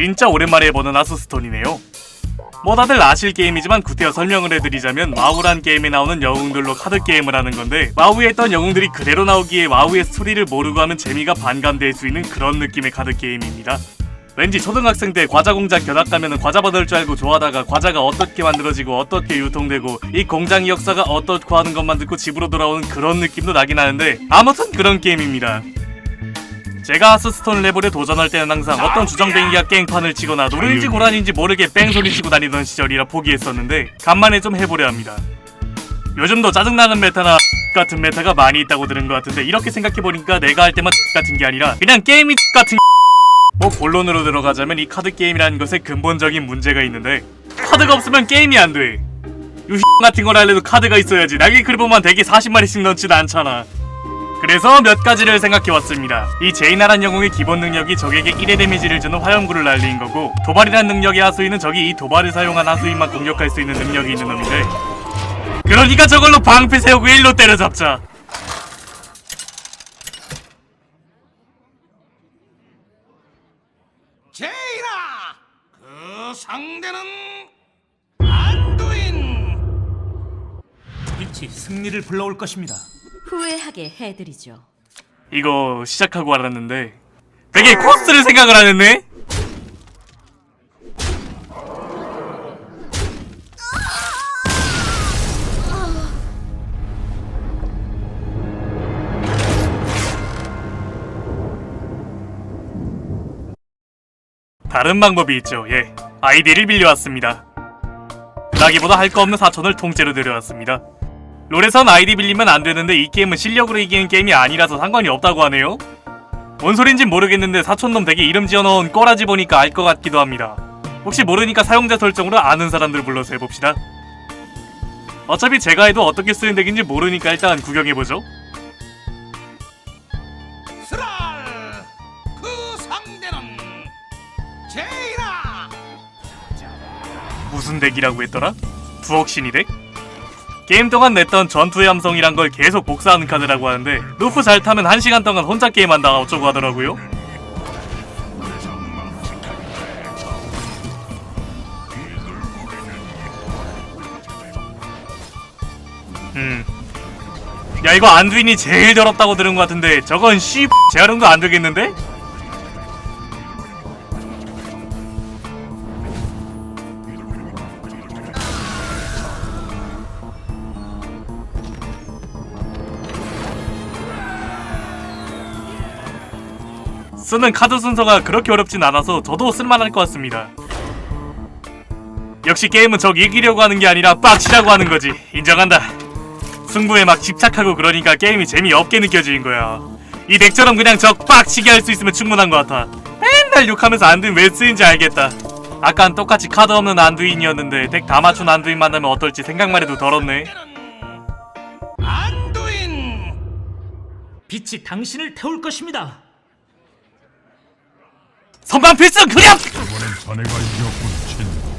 진짜 오랜만에 해보는 아스스톤이네요. 뭐 다들 아실 게임이지만 구태여 설명을 해드리자면 와우란 게임에 나오는 영웅들로 카드 게임을 하는 건데 와우에 있던 영웅들이 그대로 나오기에 와우의 스토리를 모르고 하면 재미가 반감될 수 있는 그런 느낌의 카드 게임입니다. 왠지 초등학생 때 과자 공장 견학 가면은 과자 받을 줄 알고 좋아하다가 과자가 어떻게 만들어지고 어떻게 유통되고 이 공장의 역사가 어떻고 하는 것만 듣고 집으로 돌아오는 그런 느낌도 나긴 하는데 아무튼 그런 게임입니다. 제가 아스스톤 레벨에 도전할 때는 항상 어떤 주정뱅이가 깽판을 치거나 노른지 고란인지 모르게 뺑소리 치고 다니던 시절이라 포기했었는데 간만에 좀 해보려 합니다. 요즘도 짜증나는 메타나 같은 메타가 많이 있다고 들은 것 같은데 이렇게 생각해보니까 내가 할 때만 같은 게 아니라 그냥 게임이 같은 뭐 본론으로 들어가자면 이 카드 게임이라는 것에 근본적인 문제가 있는데 카드가 없으면 게임이 안 돼. 유희 같은 걸 하려도 카드가 있어야지. 날개 크리보만 대기 40마리씩 넣지도 않잖아. 그래서 몇 가지를 생각해왔습니다. 이 제이나란 영웅의 기본 능력이 적에게 1의 데미지를 주는 화염구를 날리는 거고 도발이란 능력의 하수인은 적이 이 도발을 사용한 하수인만 공격할 수 있는 능력이 있는 놈인데 그러니까 저걸로 방패 세우고 일로 때려잡자. 제이나 그 상대는 안두인 빛이 승리를 불러올 것입니다. 후회하게 해드리죠. 이거 시작하고 알았는데 되게 코스를 생각을 안 했네? 다른 방법이 있죠. 예. 아이디를 빌려왔습니다. 나기보다 할 거 없는 사촌을 통째로 데려왔습니다. 롤에선 아이디 빌리면 안 되는데 이 게임은 실력으로 이기는 게임이 아니라서 상관이 없다고 하네요. 뭔 소린진 모르겠는데 사촌놈 댁에 이름 지어놓은 꼬라지 보니까 알 것 같기도 합니다. 혹시 모르니까 사용자 설정으로 아는 사람들 불러서 해봅시다. 어차피 제가 해도 어떻게 쓰는 덱인지 모르니까 일단 구경해보죠. 스랄 그 상대는 제이나 무슨 덱이라고 했더라? 부엌신이 덱? 게임 동안 냈던 전투의 함성이란 걸 계속 복사하는 카드라고 하는데 루프 잘 타면 1시간 동안 혼자 게임한다 어쩌고 하더라고요 음. 야 이거 안두인이 제일 더럽다고 들은 것 같은데 저건 씨 재활용도 안 되겠는데? 쓰는 카드 순서가 그렇게 어렵진 않아서 저도 쓸만할 것 같습니다. 역시 게임은 적 이기려고 하는 게 아니라 빡치라고 하는 거지. 인정한다. 승부에 막 집착하고 그러니까 게임이 재미없게 느껴지는 거야. 이 덱처럼 그냥 적 빡치게 할 수 있으면 충분한 것 같아. 맨날 욕하면서 안두인 왜 쓰인지 알겠다. 아깐 똑같이 카드 없는 안두인이었는데 덱 다 맞춘 안두인 만나면 어떨지 생각만 해도 더럽네. 안두인 빛이 당신을 태울 것입니다. 선방 필승 그냥! 이번엔 자네가 이겼군 친구